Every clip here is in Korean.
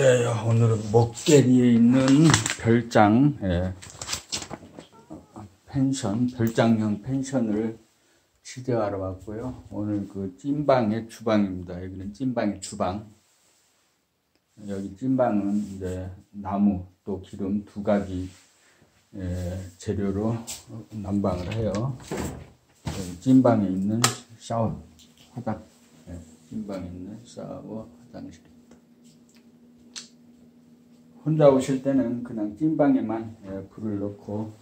그래요. 오늘은 목계리에 있는 별장, 예, 펜션, 별장형 펜션을 취재하러 왔고요. 오늘 그 찐방의 주방입니다. 여기는 찐방의 주방. 여기 찐방은 이제 나무 또 기름 두 가지 예, 재료로 난방을 해요. 찐방에 있는 샤워, 화장. 예, 찐방에 있는 샤워, 화장실입니다. 혼자 오실 때는 그냥 찐방에만 예, 불을 넣고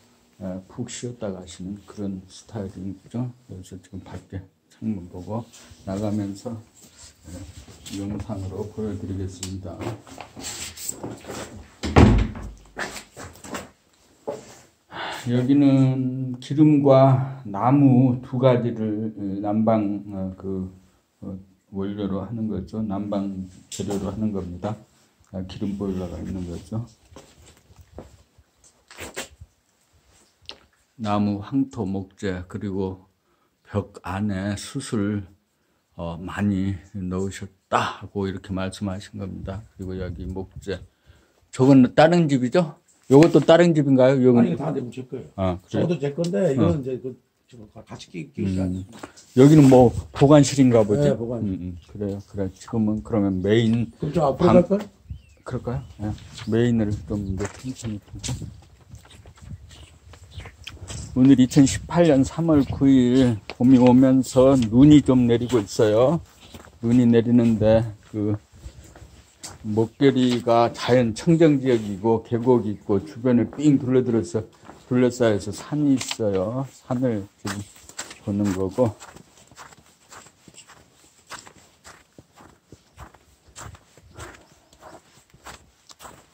예, 푹 쉬었다 가시는 그런 스타일인 거죠. 그래서 지금 밖에 창문 보고 나가면서 예, 영상으로 보여드리겠습니다. 여기는 기름과 나무 두 가지를 어, 난방 어, 그 어, 원료로 하는 거죠. 난방 재료로 하는 겁니다. 아, 기름 보일러가 있는 거죠. 나무 황토 목재 그리고 벽 안에 수술 어, 많이 넣으셨다고 이렇게 말씀하신 겁니다. 그리고 여기 목재 저건 다른 집이죠? 요것도 다른 집인가요? 요건 아니 이거 다 내면 제 거예요. 아 그래. 저도 제 건데 이건 이제 그 같이 끼 끼기 음, 여기는 뭐 보관실인가 보죠? 네, 보관. 음, 음, 그래요. 그래 지금은 그러면 메인 그럼 저 앞으로 방- 갈걸? 그럴까요? 예. 메인을 좀 보고. 오늘 2018년 3월 9일 봄이 오면서 눈이 좀 내리고 있어요. 눈이 내리는데 그 목계리가 자연 청정 지역이고 계곡이 있고 주변에 삥 둘러들어서 둘러싸여서 산이 있어요. 산을 지금 보는 거고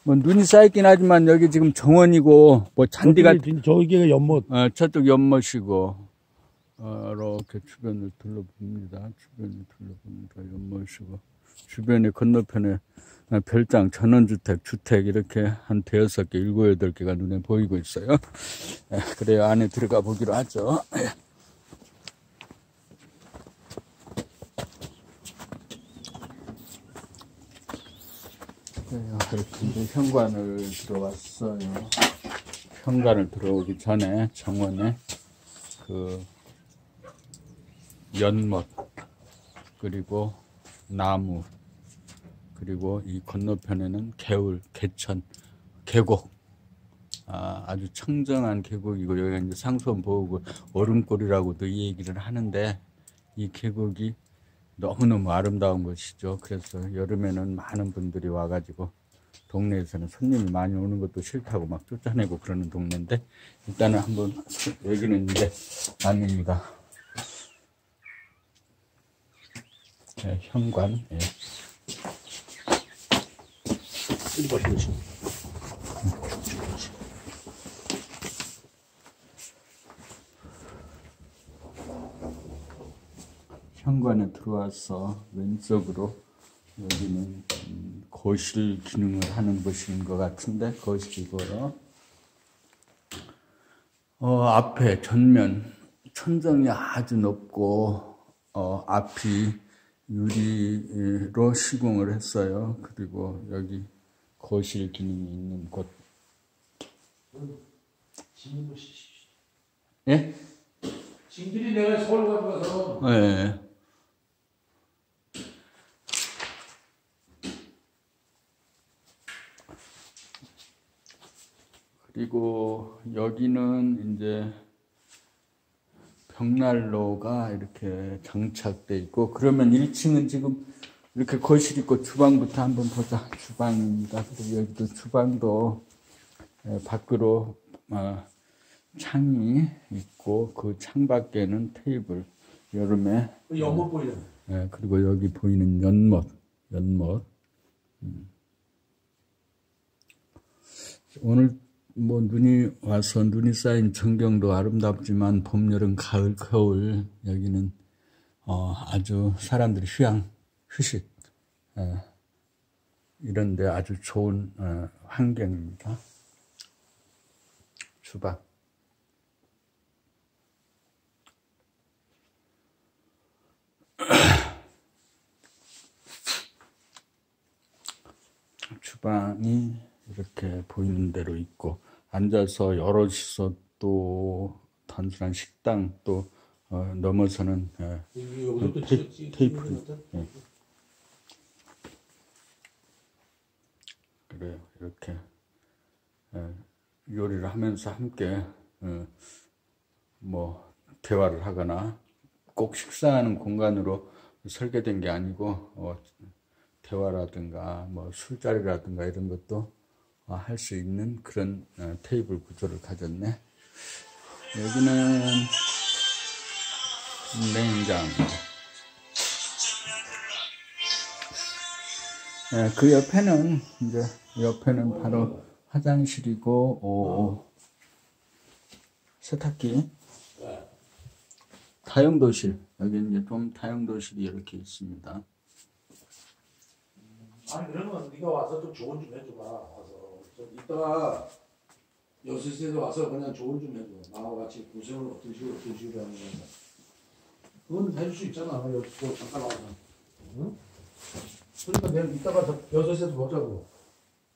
뭐 눈이 쌓이긴 하지만 여기 지금 정원이고 뭐 잔디가 저기, 저기가 연못. 어, 저쪽 연못이고 어, 이렇게 주변을 둘러봅니다. 주변을 둘러봅니다. 연못이고 주변에 건너편에 어, 별장, 전원주택, 주택 이렇게 한 대여섯 개, 일곱 여덟 개가 눈에 보이고 있어요. 예, 그래요. 안에 들어가 보기로 하죠. 예. 그래요. 이렇게 이제 현관을 들어왔어요. 현관을 들어오기 전에 정원에 그 연못 그리고 나무 그리고 이 건너편에는 개울, 개천, 계곡 아, 아주 청정한 계곡이고 여기가 이제 상수원 보호구 얼음골이라고도 이 얘기를 하는데 이 계곡이 너무너무 아름다운 곳이죠. 그래서 여름에는 많은 분들이 와가지고 동네에서는 손님이 많이 오는 것도 싫다고 막 쫓아내고 그러는 동네인데 일단은 한번 여기는 이제 아닙니다. 네, 현관. 예. 보시면 지금. 현관에 들어와서 왼쪽으로 여기는 음, 거실 기능을 하는 곳인 것 같은데 거실이고요. 어, 앞에 전면 천정이 아주 높고 어, 앞이 유리로 시공을 했어요. 그리고 여기 거실 기능이 있는 곳. 예? 짐들이 내가 서울 가서 네. 그리고 여기는 이제 벽난로가 이렇게 장착돼 있고 그러면 1층은 지금 이렇게 거실 있고 주방부터 한번 보자 주방입니다. 그리고 여기도 주방도 예, 밖으로 어, 창이 있고 그 창 밖에는 테이블 여름에 그 연못 보이잖아. 예, 그리고 여기 보이는 연못 연못 음. 오늘 뭐 눈이 와서 눈이 쌓인 전경도 아름답지만 봄, 여름, 가을, 겨울 여기는 어, 아주 사람들이 휴양, 휴식 예, 이런데 아주 좋은 어, 환경입니다. 주방. 주방이 이렇게 보이는 대로 있고 앉아서 여럿이서 또 단순한 식당 또 어, 넘어서는 예, 여기 여기서 또 테- 찍- 찍- 테이프를. 찍는 것 같아? 그래요. 이렇게 예, 요리를 하면서 함께 어, 뭐 대화를 하거나 꼭 식사하는 공간으로 설계된 게 아니고 어, 대화라든가 뭐 술자리라든가 이런 것도 어, 할 수 있는 그런 어, 테이블 구조를 가졌네. 여기는 냉장. 예, 그 옆에는 이제 옆에는 바로 화장실이고 오, 세탁기 다용도실 여기 이제 좀 다용도실이 이렇게 있습니다. 아니 그러면 네가 와서 좀 조언 좀 해줘봐 와서 좀 이따가 여섯 시에 와서 그냥 조언 좀 해줘 나와 같이 구성을 어떤 식으로 어떤 식으로 하는 건가 그건 해줄 수 있잖아 여기 뭐 잠깐 와서 응? 그러니까 내일 이따가 저 여섯 시에도 보자고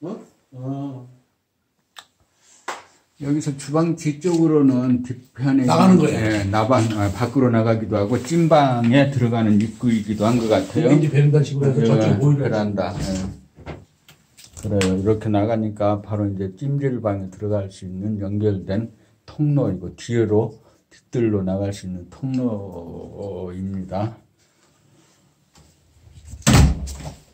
응? 어. 여기서 주방 뒤쪽으로는 뒤편에 나가는 거예요. 예, 나방 아, 밖으로 나가기도 하고 찐방에 들어가는 입구이기도 한 것 같아요. 이제 베란다 식으로 해서 저쪽 예, 보이는 베란다. 예. 그래요. 이렇게 나가니까 바로 이제 찜질방에 들어갈 수 있는 연결된 통로이고 뒤로 뒷뜰로 나갈 수 있는 통로입니다.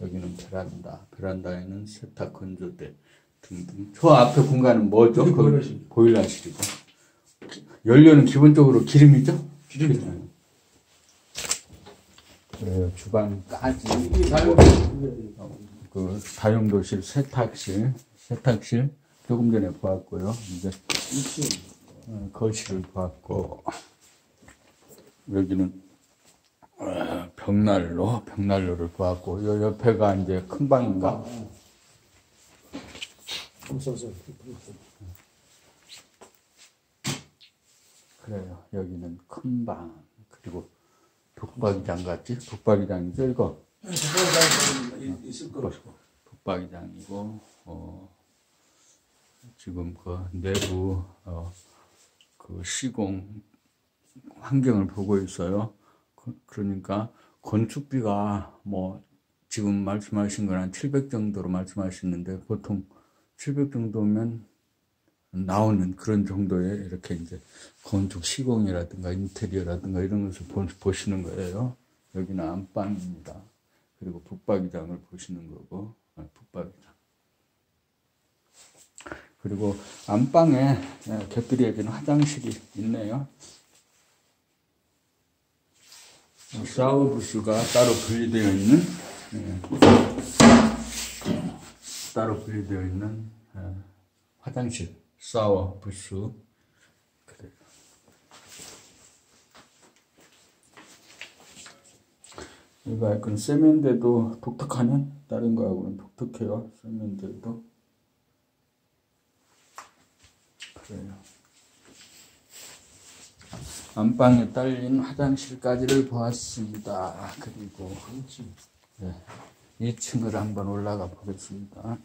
여기는 베란다. 베란다에는 세탁 건조대 등등. 저 앞에 공간은 뭐죠? 거기 보일러실. 보일러실이고. 연료는 기본적으로 기름이죠? 기름이 그래요. 주방까지. 그 다용도실, 세탁실, 세탁실 조금 전에 보았고요. 이제 2층 어, 거실을 보았고 여기는 어, 벽난로, 벽난로를 보았고 요 옆에가 이제 큰 방인가? 그래요. 여기는 큰 방. 그리고 독박이장 같지? 독박이장이죠, 이거? 잠깐 있을 거라고 독박이장이고 어, 지금 그 내부 어, 그 시공 환경을 보고 있어요. 그, 그러니까 건축비가 뭐 지금 말씀하신 건 한 700 정도로 말씀하시는데 보통 700 정도면 나오는 그런 정도의 이렇게 이제 건축 시공이라든가 인테리어라든가 이런 것을 보, 보시는 거예요. 여기는 안방입니다. 그리고 북박이장을 보시는 거고, 아, 북박이장. 그리고 안방에 예, 곁들여진 화장실이 있네요. 샤워 부스가 따로 분리되어 있는, 예, 따로 분리되어 있는 예, 화장실, 샤워 부스. 그래요. 이거 약간 세면대도 독특하네. 다른 거하고는 독특해요. 세면대도. 그래요. 안방에 딸린 화장실까지를 보았습니다. 그리고 네, 2층을 한번 올라가 보겠습니다.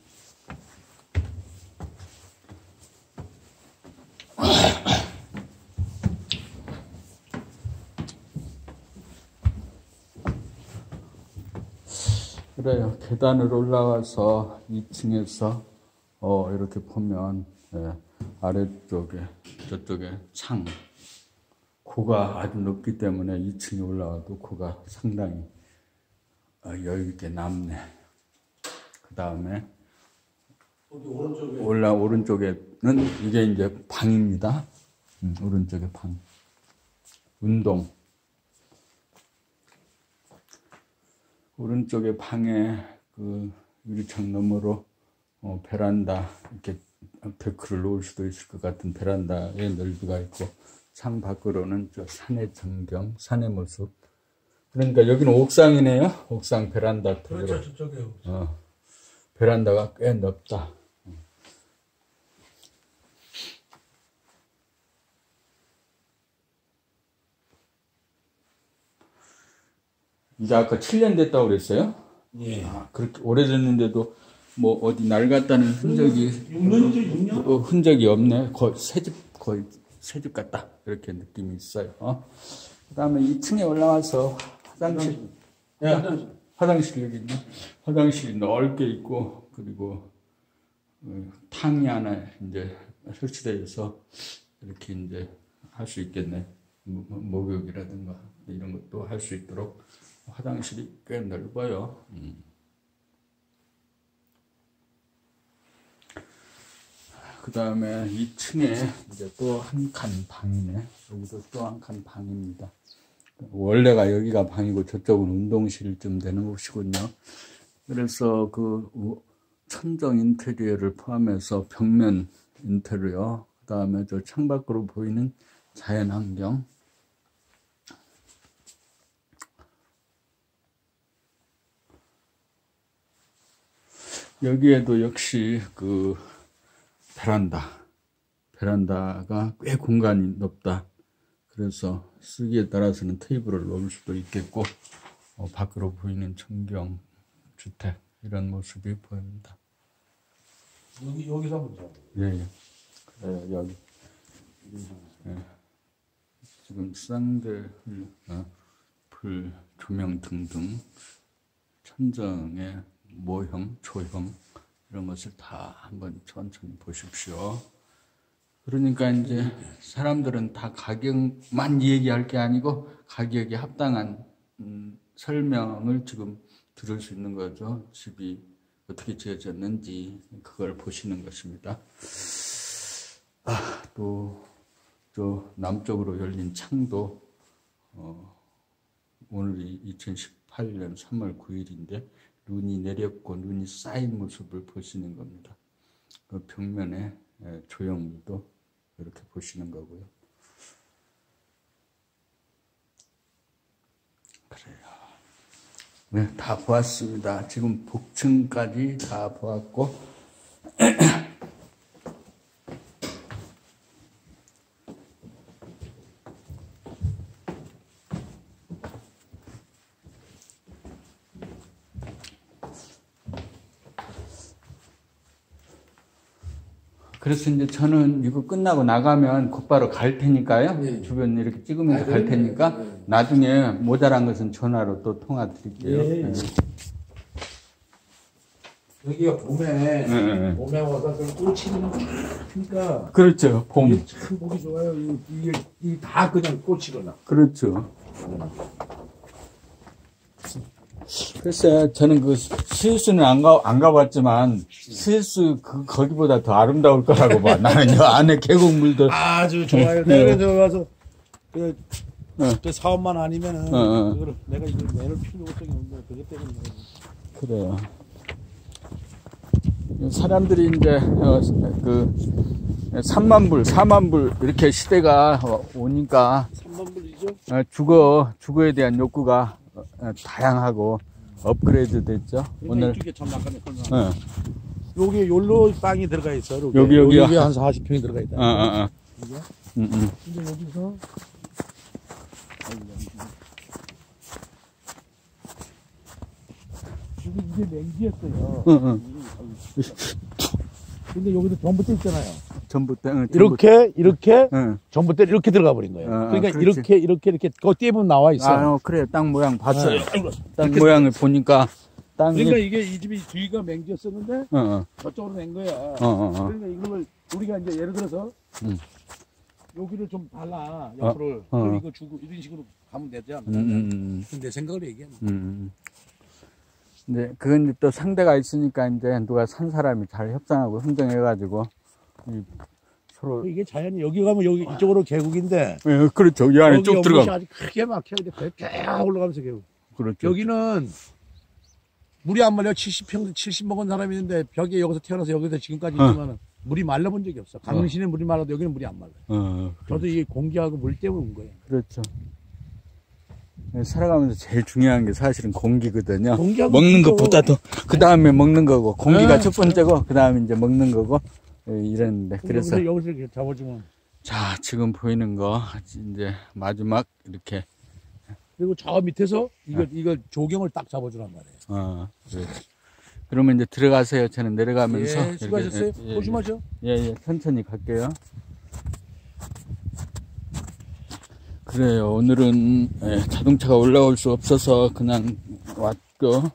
그래요. 계단을 올라와서 2층에서 어, 이렇게 보면 예, 아래쪽에 저쪽에 창 고가 아주 높기 때문에 2층에 올라와도 고가 상당히 어, 여유 있게 남네. 그 다음에 오른쪽에 올라 오른쪽에는 이게 이제 방입니다. 음, 오른쪽에 방. 운동. 오른쪽에 방에 그 유리창 너머로 어, 베란다 이렇게 데크를 놓을 수도 있을 것 같은 베란다의 넓이가 있고 창 밖으로는 저 산의 전경, 산의 모습. 그러니까 여기는 옥상이네요. 옥상 베란다 쪽으로. 그렇죠 저쪽에 어, 베란다가 꽤 넓다. 이제 아까 7년 됐다고 그랬어요? 예 아, 그렇게 오래됐는데도 뭐 어디 낡았다는 흔적이 6년이죠 6년? 어, 흔적이 없네. 거의 새집 거의 새집 같다 이렇게 느낌이 있어요. 어? 그다음에 2층에 올라와서 화장실, 네, 화장실. 화장실 여기 있네. 화장실이 넓게 있고 그리고 어, 탕이 하나 이제 설치되어 있어 이렇게 이제 할 수 있겠네. 모- 모- 목욕이라든가 이런 것도 할 수 있도록 화장실이 꽤 넓어요. 음. 그 다음에 2층에 이제 또 한 칸 방이네. 여기도 또 한 칸 방입니다. 원래가 여기가 방이고 저쪽은 운동실쯤 되는 곳이군요. 그래서 그 우- 천정 인테리어를 포함해서 벽면 인테리어, 그 다음에 저 창밖으로 보이는 자연 환경, 여기에도 역시 그 베란다. 베란다가 꽤 공간이 넓다. 그래서 쓰기에 따라서는 테이블을 놓을 수도 있겠고, 어, 밖으로 보이는 전경 주택 이런 모습이 보입니다. 여기 여기서 한번 잡아. 예, 예. 그래요, 여기. 예. 지금 쌍들, 어, 불, 조명 등등 천정의 모형, 조형 이런 것을 다 한번 천천히 보십시오. 그러니까 이제 사람들은 다 가격만 얘기할 게 아니고 가격에 합당한 음, 설명을 지금 들을 수 있는 거죠. 집이 어떻게 지어졌는지 그걸 보시는 것입니다. 아, 또, 저 남쪽으로 열린 창도 어, 오늘이 2018년 3월 9일인데 눈이 내렸고 눈이 쌓인 모습을 보시는 겁니다. 그 벽면에 예, 조형물도 이렇게 보시는 거고요. 그래요. 네, 다 보았습니다. 지금 복층까지 다 보았고, 그래서 이제 저는 이거 끝나고 나가면 곧바로 갈 테니까요. 네. 주변 이렇게 찍으면서 아, 갈 네. 테니까 네. 나중에 모자란 것은 전화로 또 통화 드릴게요. 예. 네. 여기가 봄에 네, 네. 봄에 와서 그 꽃이는 그러니까 그렇죠. 봄. 참 보기 좋아요. 이- 이게 이게 다 그냥 꽃이거나. 그렇죠. 글쎄, 저는 그 스위스는 안 가, 안 가봤지만, 스위스 그, 거기보다 더 아름다울 거라고 봐. 나는 요 안에 계곡물도, 아주 좋아요. 네. 내가 저 가서 그, 네. 그 사업만 아니면은 어, 어. 내가 이걸 내놓을 필요가 없는데 그것 때문에 내가 그래요. 사람들이 이제, 어, 그, 3만 불, 4만 불, 이렇게 시대가 어, 오니까, 3만 불이죠. 어, 주거, 주거에 대한 욕구가 어, 어, 다양하고, 업그레이드 됐죠. 오늘, 이쪽에. 어, 여기 욜로 빵이 들어가 있어. 여기 여기, 여기요? 여기 한 40평이 들어가 있다. 어, 어, 어. 이게? 음, 음. 근데 여기서 여기 이게 맹지였어요. 응, 응. 근데 여기도 전봇대 있잖아요. 전부 때, 응, 전부 이렇게 이렇게 응. 전봇대 이렇게 들어가 버린 거예요. 어, 그러니까 그렇지. 이렇게 이렇게 이렇게 그거 떼면 나와 있어. 아, 어, 그래. 땅 모양 봤어요. 네. 아이고. 땅 모양을 보니까 땅이 그러니까 이게 이 집이 뒤가 맹지였었는데 어, 어, 저쪽으로 낸 거야. 어, 어, 어. 그러니까 이걸 우리가 이제 예를 들어서 음. 여기를 좀 달라 옆으로 어, 어. 이거 주고 이런 식으로 가면 되지 않나? 음, 음, 음, 내 생각을 얘기하는 음, 음. 근데 그건 이제 또 상대가 있으니까 이제 누가 산 사람이 잘 협상하고 흥정해가지고 이 서로 이게 자연이 여기 가면 여기 이쪽으로 계곡인데 예, 그렇죠. 이 안에 쭉 들어가. 아주 크게 막혀 근데 쫙 올라가면서 계곡 그렇죠. 여기는 물이 안 말려 70평 70 먹은 사람이 있는데 벽에 여기서 태어나서 여기서 지금까지 어. 있지만은 물이 말라본 적이 없어 강릉시내 물이 말라도 여기는 물이 안 말라 어, 저도 이게 공기하고 물 때문에 온 거예요 그렇죠. 예, 살아가면서 제일 중요한 게 사실은 공기거든요. 먹는 것보다도 그 다음에 먹는 거고 공기가 네. 첫 번째고 그 다음에 이제 먹는 거고 예, 이랬는데 그래서 여기서, 이렇게 잡아주면 자 지금 보이는 거 이제 마지막 이렇게 그리고 저 밑에서 이거 네. 이거 조경을 딱 잡아주란 말이에요 어 그렇지. 그러면 이제 들어가세요. 저는 내려가면서. 예, 수고하셨어요. 예, 예, 조심하죠. 예, 예, 천천히 갈게요. 그래요. 오늘은 예, 자동차가 올라올 수 없어서 그냥 왔고.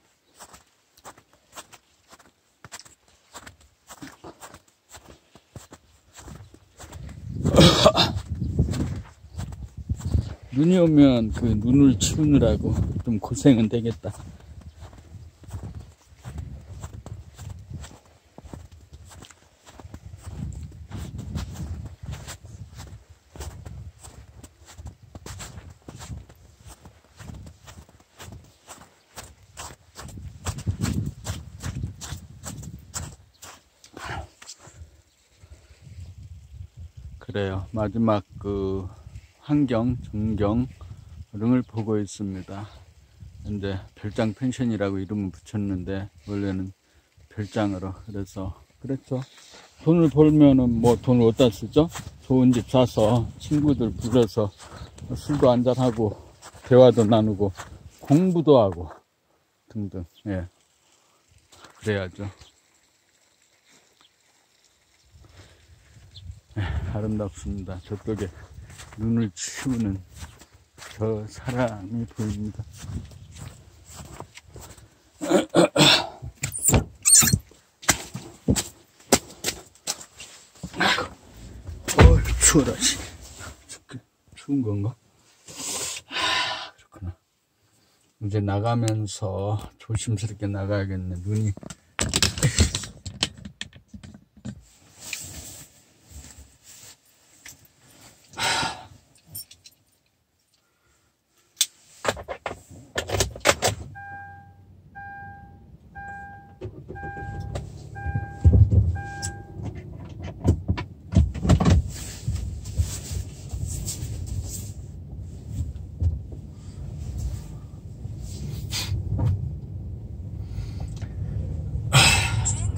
눈이 오면 그 눈을 치우느라고 좀 고생은 되겠다. 마지막 그 환경, 전경 등을 보고 있습니다. 근데 별장 펜션이라고 이름을 붙였는데 원래는 별장으로 그래서 그렇죠. 돈을 벌면은 뭐 돈을 어디다 쓰죠? 좋은 집 사서 친구들 불러서 술도 한잔 하고 대화도 나누고 공부도 하고 등등 예 그래야죠. 아름답습니다. 저쪽에 눈을 치우는 저 사람이 보입니다. 어, 추워라, 씨. 추운 건가? 아, 그렇구나. 이제 나가면서 조심스럽게 나가야겠네. 눈이.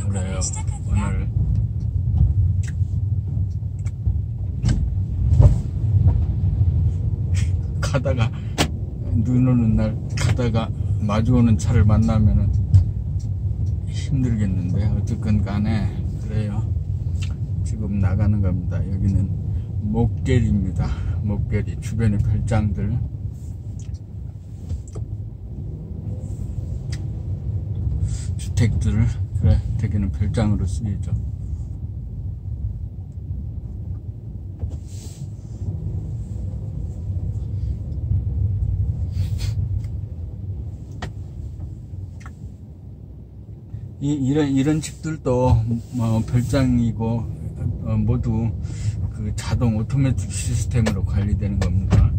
그래요. 오늘 가다가 눈 오는 날 가다가 마주오는 차를 만나면은 힘들겠는데 어쨌건 간에 그래요. 지금 나가는 겁니다. 여기는 목계리입니다. 목계리 주변의 별장들 주택들을 그래 대개는 별장으로 쓰이죠. 이, 이런 이런 집들도 뭐 별장이고 어, 모두 그 자동 오토매틱 시스템으로 관리되는 겁니다.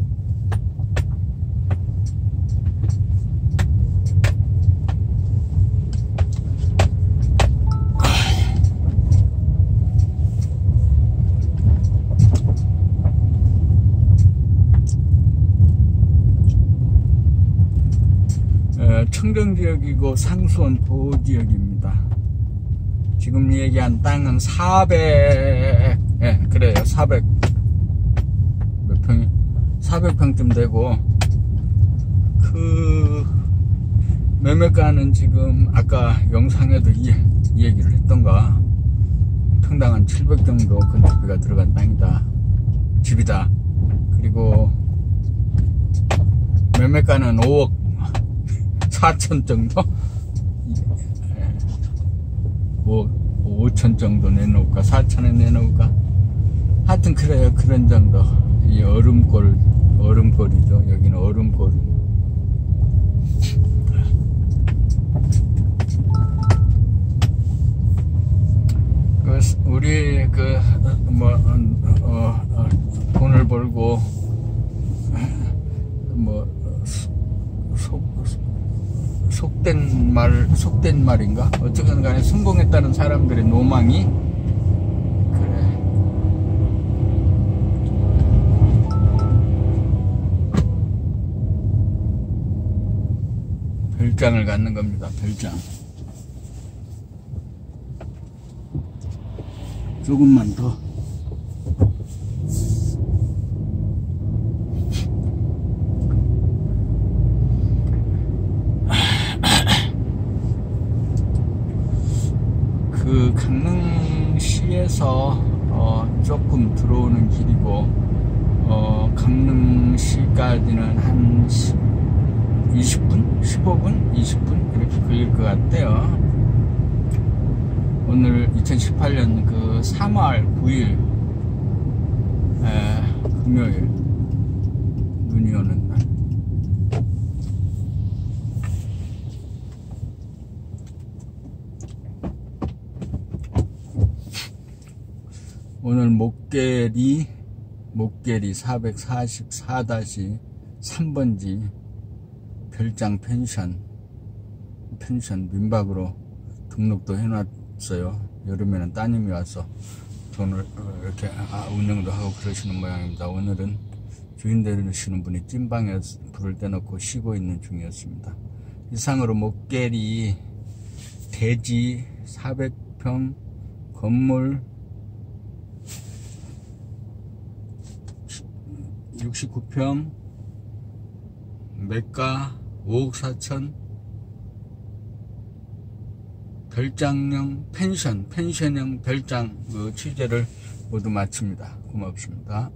어, 청정지역이고 상수원 보호지역입니다. 지금 얘기한 땅은 400, 예, 그래요. 400, 몇 평이? 400평쯤 되고, 그, 매매가는 지금 아까 영상에도 이, 이 얘기를 했던가, 평당 한 700 정도 건축비가 들어간 땅이다. 집이다. 그리고, 매매가는 5억 4천 정도? 예. 뭐 5천 정도 내놓을까? 4천에 내놓을까? 하여튼 그래요. 그런 정도. 이 얼음골 얼음골이죠. 여기는 얼음골. 그 우리 그뭐 어, 어, 돈을 벌고 뭐 속, 속된 말, 속된 말인가? 어쨌든 간에 성공했다는 사람들의 노망이, 그래. 별장을 갖는 겁니다, 별장. 조금만 더. 강릉시에서 어, 조금 들어오는 길이고 어, 강릉시까지는 한 20분, 15분, 20분? 이렇게 걸릴 것 같아요. 오늘 2018년 그 3월 9일 에, 금요일 눈이 오는 날. 오늘 목계리 목계리 444-3번지 별장 펜션 펜션 민박으로 등록도 해놨어요. 여름에는 따님이 와서 돈을 어, 이렇게 아, 운영도 하고 그러시는 모양입니다. 오늘은 주인 되시는 분이 찐방에 불을 떼놓고 쉬고 있는 중이었습니다. 이상으로 목계리 대지 400평 건물 69평 매가 5억 4천 별장형 펜션 펜션형 별장 그 취재를 모두 마칩니다. 고맙습니다.